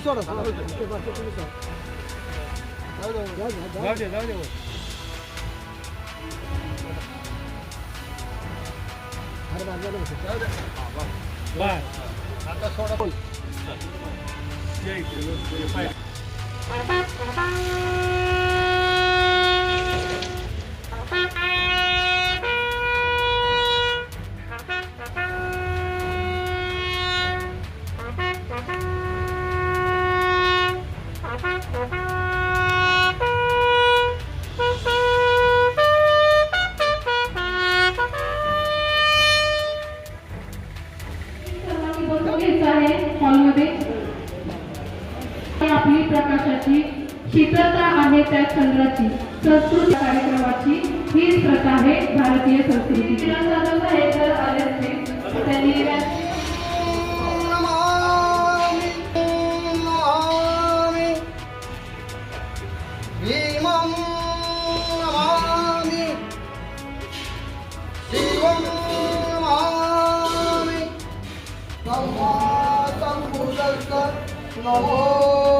या आज एक ऑक्टोबर दोन हजार पंचवीस जगन महाराष्ट्रातील संयुक्त समिती हार्दिक हार्दिक स्वागत आहे. घरी आहे आपण सर्वांनी आपली प्रकाशाची शीतलता आहे त्या चंद्राची. संस्कृती कार्यक्रमाची हीच प्रथा आहे भारतीय संस्कृती किरण जाधव त्यांनी नमो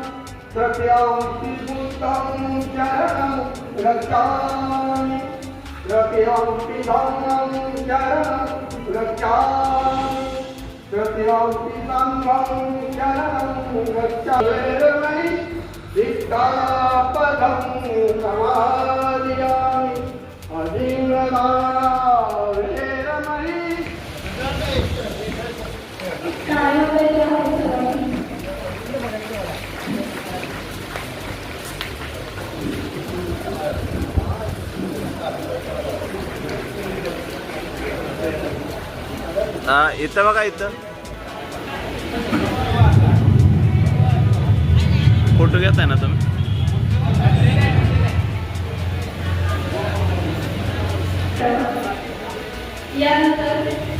जं धम्मं शरणं गच्छामि गोप्यां सङ्गं शरणं गच्छामि सत्यां त्रिपुत्रं शरणं गच्छामि प्रत्यां धम्मं शरणं गच्छामि प्रत्यान्ति सङ्गं शरणं गच्छामि सिक्तापदं समादियामि अजिङ्गदावेरमणि टाळ्या हा इथं बघा इथं. फोटो घेताय ना तुम्ही? यानंतर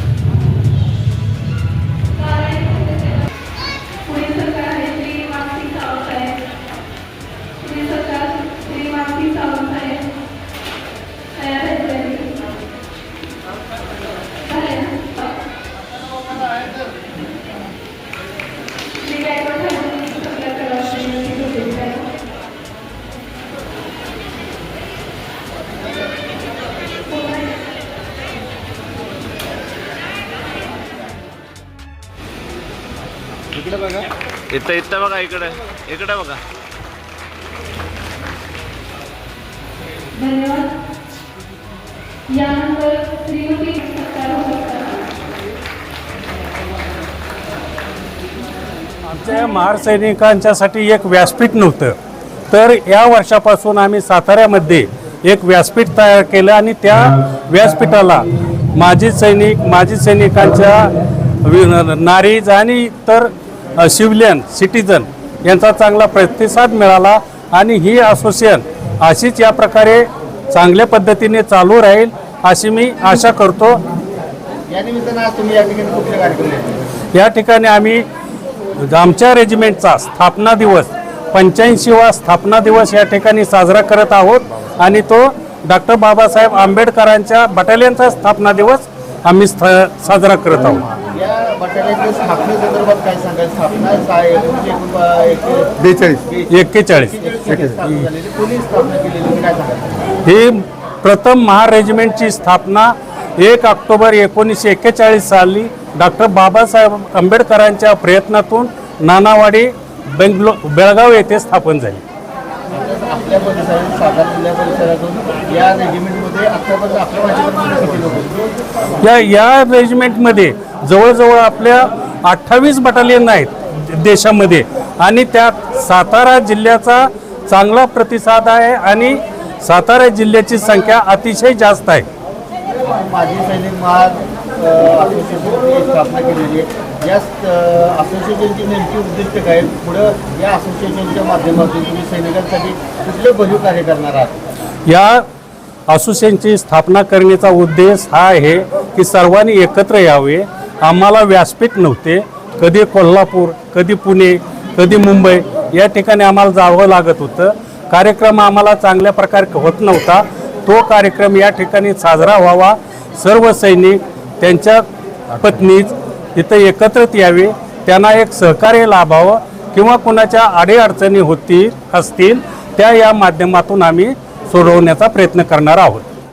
इथं इथं बघा इकडे. इकडे बघा. आमच्या महार सैनिकांच्यासाठी एक व्यासपीठ नव्हतं. तर या वर्षापासून आम्ही साताऱ्यामध्ये एक व्यासपीठ तयार केलं आणि त्या व्यासपीठाला माजी सैनिक माजी सैनिकांच्या नारीज आणि इतर सिव्हिलियन सिटीजन यांचा चांगला प्रतिसाद मिळाला आणि ही असोसिएशन अशीच या प्रकारे चांगल्या पद्धतीने चालू राहील अशी मी आशा करतो. या ठिकाणी आम्ही आमच्या रेजिमेंटचा स्थापना दिवस पंच्याऐंशीवा स्थापना दिवस या ठिकाणी साजरा करत आहोत आणि तो डॉक्टर बाबासाहेब आंबेडकरांच्या बटालियनचा स्थापना दिवस आम्ही स्थ- साजरा करत आहोत. या बटाट्याच्या स्थापनेसंदर्भात काय सांगाल? स्थापना सा- एकोणीसशे एकोण- एक- बेचाळीस. एक्केचाळीस. एकोणीसशे स्थापना झालेली. कोणी स्थापना केलेली? होती? काय सांगाल? ही प्रथम महारेजिमेंटची स्थापना एक ऑक्टोबर एकोणीसशे एक्केचाळीस साली डॉक्टर बाबासाहेब आंबेडकरांच्या प्रयत्नातून नानावाडी बेंगलो बेळगाव येथे स्थापन झाली. आता आपल्या परिसरात सातारा जिल्ह्या परिसरातून या रेजिमेंटमध्ये आतापर्यंत अकरा वाजेपर्यंत किती लोक होते? या या रेजिमेंटमध्ये जवळजवळ आपल्या अठ्ठावीस बटालियन आहेत देशामध्ये. आणि त्यात सातारा जिल्ह्याचा चांगला प्रतिसाद आहे आणि सातारा जिल्ह्याची संख्या अतिशय जास्त आहे. माजी सैनिक असोसिएशनची स्थापना केलेली आहे. या असोसिएशनची नेमकी उद्दिष्ट काय पुढं या असोसिएशनच्या माध्यमातून तुम्ही सैनिकांसाठी कुठले भरीव कार्य करणार आहात? या असोसिएशनची स्थापना करण्याचा उद्देश हा आहे की सर्वांनी एकत्र यावे. आम्हाला व्यासपीठ नव्हते. कधी कोल्हापूर कधी पुणे कधी मुंबई या ठिकाणी आम्हाला जावं लागत होतं. कार्यक्रम आम्हाला चांगल्या प्रकारे होत नव्हता. तो कार्यक्रम या ठिकाणी साजरा व्हावा. सर्व सैनिक त्यांच्या पत्नीच इथं एकत्रित यावे. त्यांना एक सहकार्य लाभावं किंवा कुणाच्या अडीअडचणी होती असतील त्या या माध्यमातून आम्ही सोडवण्याचा प्रयत्न करणार आहोत.